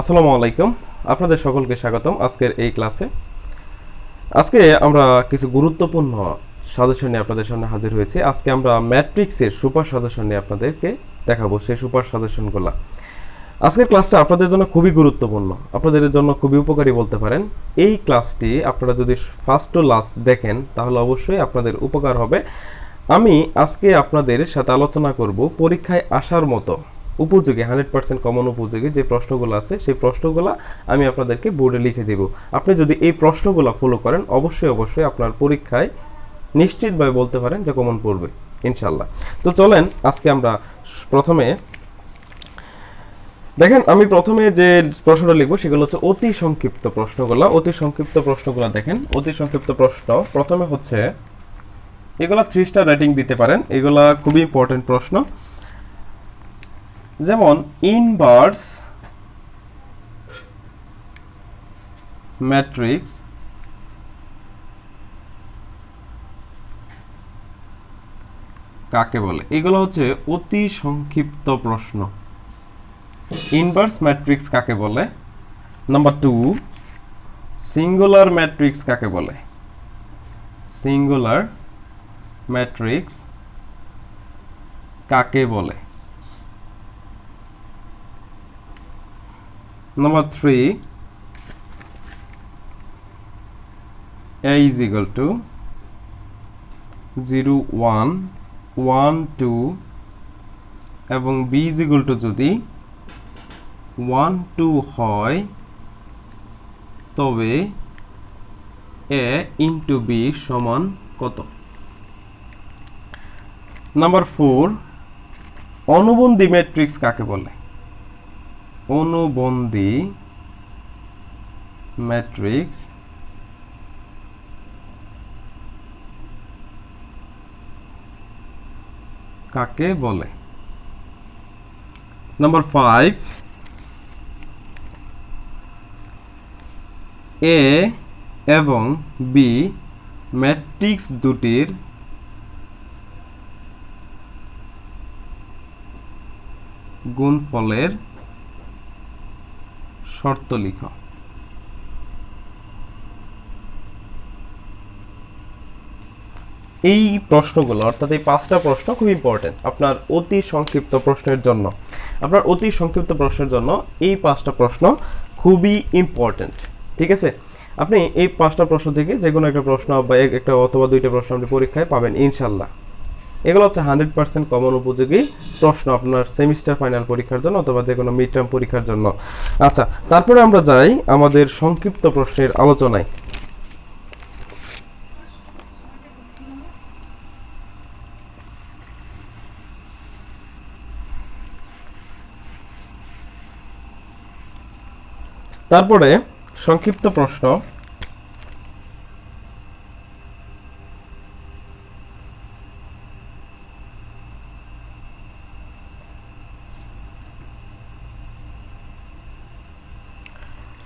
আসসালামু আলাইকুম। আপনাদের সকলকে স্বাগতম আজকের এই ক্লাসে। আজকে আমরা কিছু গুরুত্বপূর্ণ সাজেশন নিয়ে আপনাদের সামনে হাজির হয়েছি। আজকে আমরা ম্যাট্রিক্সের সুপার সাজেশন নিয়ে আপনাদেরকে দেখাবো সেই সুপার সাজেশনগুলো। আজকের ক্লাসটা আপনাদের জন্য খুবই গুরুত্বপূর্ণ। আপনাদের জন্য খুবই উপকারী বলতে পারেন। এই ক্লাসটি আপনারা যদি ফার্স্ট টু লাস্ট দেখেন, তাহলে অবশ্যই আপনাদের উপকার হবে। আমি আজকে আপনাদের সাথে আলোচনা করব পরীক্ষায় আসার মতো। উপযোগী হান্ড্রেড পার্সেন্ট কমন উপযোগী যে প্রশ্নগুলো আছে, সেই প্রশ্নগুলো আমি আপনাদেরকে বোর্ডে লিখে দেব। আপনি যদি এই প্রশ্নগুলো ফলো করেন, অবশ্যই অবশ্যই আপনার পরীক্ষায় নিশ্চিতভাবে বলতে পারেন যে কমন পড়বে ইনশাল্লাহ তো চলেন, আজকে আমরা প্রথমে দেখেন, আমি প্রথমে যে প্রশ্নটা লিখব সেগুলো হচ্ছে অতি সংক্ষিপ্ত প্রশ্নগুলো। অতি সংক্ষিপ্ত প্রশ্নগুলো দেখেন, অতি সংক্ষিপ্ত প্রশ্ন। প্রথমে হচ্ছে, এগুলা থ্রি স্টার রেটিং দিতে পারেন, এগুলা খুবই ইম্পর্টেন্ট প্রশ্ন। যেমন ইনভার্স ম্যাট্রিক্স কাকে বলে? এগুলো হচ্ছে অতি সংক্ষিপ্ত প্রশ্ন। ইনভার্স ম্যাট্রিক্স কাকে বলে? নাম্বার টু সিঙ্গুলার ম্যাট্রিক্স কাকে বলে? সিঙ্গুলার ম্যাট্রিক্স কাকে বলে? Number three a is equal to 0 1 1 2 এবং b is equal to যদি 1 2 হয়, তবে a ইন্টু b সমান কত? নাম্বার ফোর অনুবন্ধী ম্যাট্রিক্স কাকে বলে? অনুবন্ধী ম্যাট্রিক্স কাকে বলে? নাম্বার ফাইভ এ এবং বি ম্যাট্রিক্স দুটির গুণফলের শর্ত লিখ। এই প্রশ্নগুলো, অর্থাৎ এই পাঁচটা প্রশ্ন খুব ইম্পর্টেন্ট আপনার অতি সংক্ষিপ্ত প্রশ্নের জন্য। আপনার অতি সংক্ষিপ্ত প্রশ্নের জন্য এই পাঁচটা প্রশ্ন খুবই ইম্পর্টেন্ট ঠিক আছে? আপনি এই পাঁচটা প্রশ্ন থেকে যে কোনো একটা প্রশ্ন বা এক- একটা অথবা দুইটা প্রশ্ন আপনি পরীক্ষায় পাবেন ইনশাল্লাহ এগুলো হচ্ছে হান্ড্রেড পার্সেন্ট কমন উপযোগী প্রশ্ন আপনার সেমিস্টার ফাইনাল পরীক্ষার জন্য অথবা যে কোনো মিড টার্ম পরীক্ষার জন্য। আচ্ছা তারপরে আমরা যাই আমাদের সংক্ষিপ্ত প্রশ্নের আলোচনায়। তারপরে সংক্ষিপ্ত প্রশ্ন।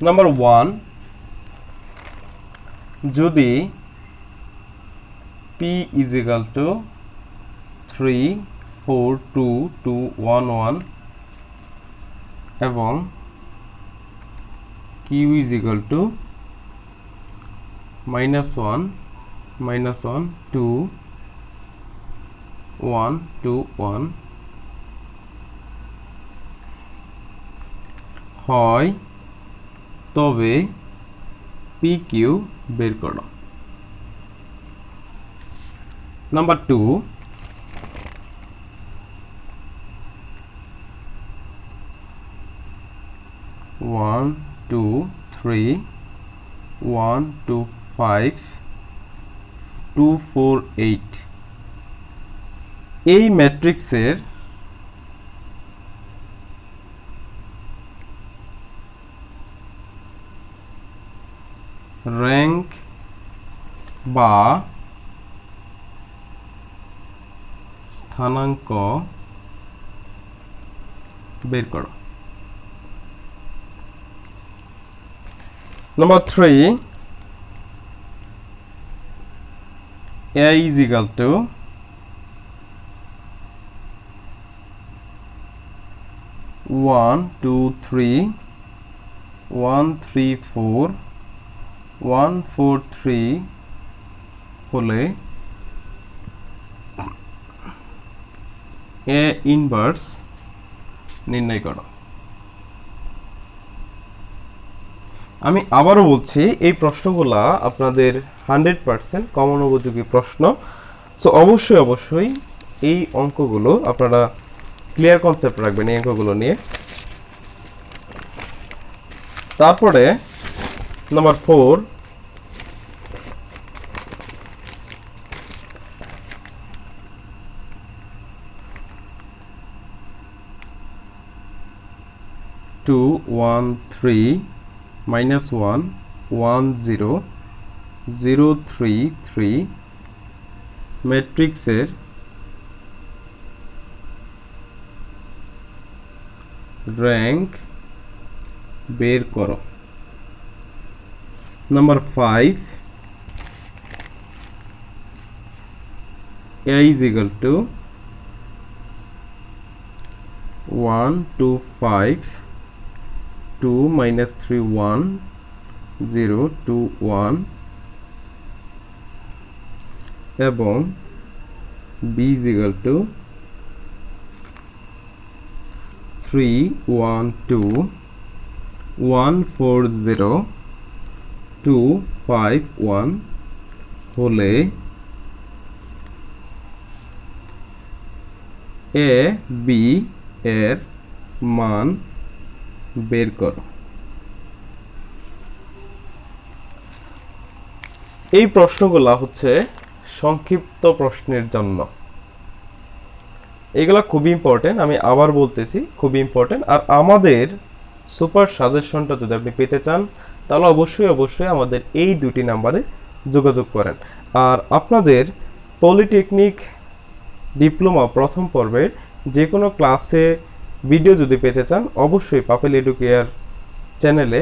নাম্বার ওয়ান যদি P is equal to three four two two one one এবং Q is equal to minus one minus one two one two one হয় তবে পি কিউ বের করো। Number two one two three one two five two four eight এই ম্যাট্রিক্সের rank বা স্থানাঙ্ক বের করো Number three, A is equal to one, two, three, one three four one, four, three হলে এ ইনভার্স নির্ণয় করো। আমি আবারও বলছি, এই প্রশ্নগুলা আপনাদের হান্ড্রেড পার্সেন্ট কমন উপযোগী প্রশ্ন। সো, অবশ্যই অবশ্যই এই অঙ্কগুলো আপনারা ক্লিয়ার কনসেপ্ট রাখবেন এই অঙ্কগুলো নিয়ে। তারপরে number four two one three minus one one zero zero three three ম্যাট্রিক্সের র্যাঙ্ক বের করো। number 5 a is equal to 1 2 5 2 minus 3 1 0 2 1 above b is equal to 3 1 2 1 4 0 2 5 1 হলে এ বি এর মান বের করো। এই প্রশ্নগুলা হচ্ছে সংক্ষিপ্ত প্রশ্নের জন্য। এগুলা খুবই ইম্পর্টেন্ট আমি আবার বলতেছি খুবই ইম্পর্টেন্ট আর আমাদের সুপার সাজেশনটা যদি আপনি পেতে চান তাহলে অবশ্যই অবশ্যই আমাদের এই দুটি নাম্বারে যোগাযোগ করেন। আর আপনাদের পলিটেকনিক ডিপ্লোমা প্রথম পর্বের যে কোনো ক্লাসে ভিডিও যদি পেতে চান, অবশ্যই পাপেল এডুকেয়ার চ্যানেলে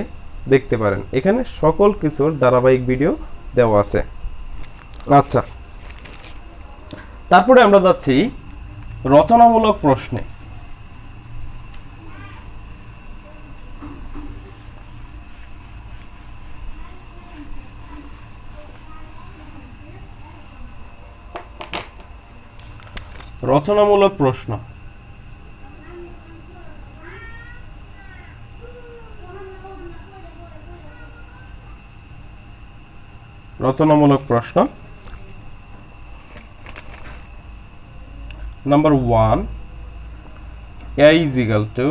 দেখতে পারেন। এখানে সকল কিছুর ধারাবাহিক ভিডিও দেওয়া আছে। আচ্ছা। তারপরে আমরা যাচ্ছি রচনামূলক প্রশ্নে। রচনামূলক প্রশ্ন। রচনামূলক প্রশ্ন। Number one A is equal to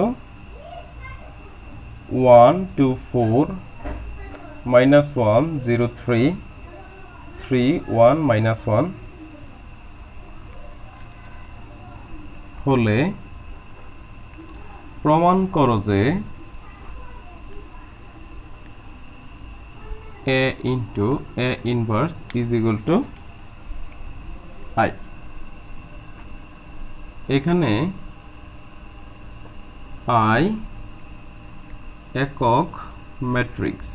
one two four minus one zero three three one minus one হলে প্রমাণ করো যে A into A inverse is equal to I. এখানে আই একক ম্যাট্রিক্স।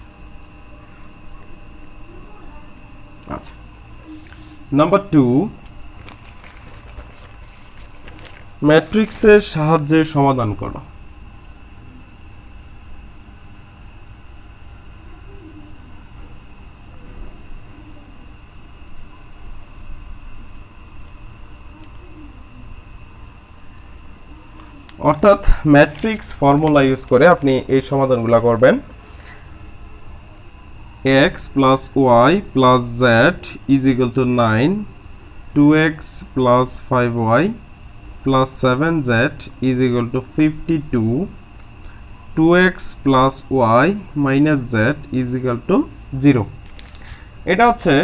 আচ্ছা। নাম্বার টু ম্যাট্রিক্সের সাহায্যে সমাধান করো। অর্থাৎ ম্যাট্রিক্স ফর্মুলা ইউজ করে আপনি এই সমাধানগুলো করবেন। X plus y plus z is equal to nine, two x plus five y is equal to fifty two two x plus y minus z is equal to zero এটা হচ্ছে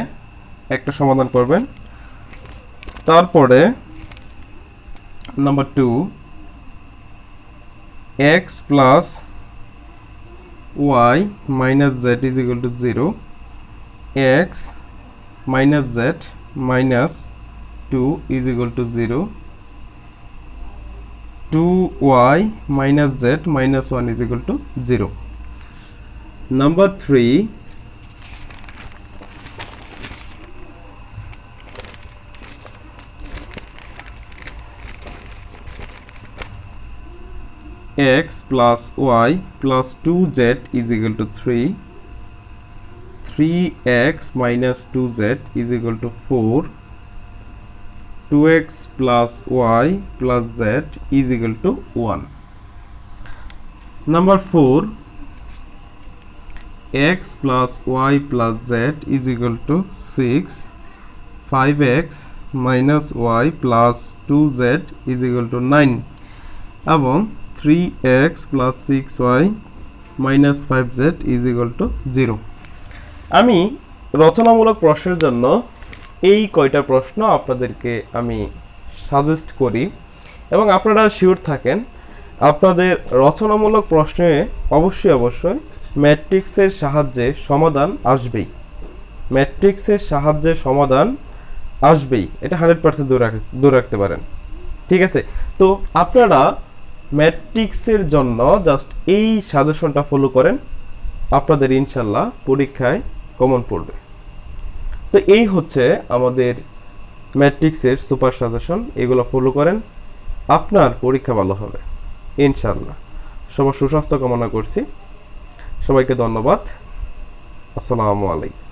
একটা সমাধান করবেন। তারপরে number two x plus y minus z is equal to zero x minus z minus two is equal to zero 2y minus z minus 1 is equal to 0. Number 3 x plus y plus 2z is equal to 3 3x minus 2z is equal to 4 two x plus y plus z is equal to one number four x plus y plus z is equal to 6 5x minus y plus 2z is equal to 9 এবং 3x plus 6y minus 5z is equal to 0 আমি রচনামূলক প্রশ্নের জন্য এই কয়টা প্রশ্ন আপনাদেরকে আমি suggest করি। এবং আপনারা শিওর থাকেন, আপনাদের রচনামূলক প্রশ্নে অবশ্যই অবশ্যই ম্যাট্রিক্সের সাহায্যে সমাধান আসবেই। ম্যাট্রিক্সের সাহায্যে সমাধান আসবেই। এটা হান্ড্রেড পার্সেন্ট দূরে দূরে রাখতে পারেন। ঠিক আছে? তো আপনারা ম্যাট্রিক্সের জন্য জাস্ট এই সাজেশনটা ফলো করেন। আপনাদের ইনশাল্লাহ পরীক্ষায় কমন পড়বে। তো এই হচ্ছে আমাদের ম্যাট্রিক্সের সুপার সাজেশন। এগুলো ফলো করেন। আপনার পরীক্ষা ভালো হবে। ইনশাল্লাহ সবার সুস্বাস্থ্য কামনা করছি। সবাইকে ধন্যবাদ। আসসালামু আলাইকুম।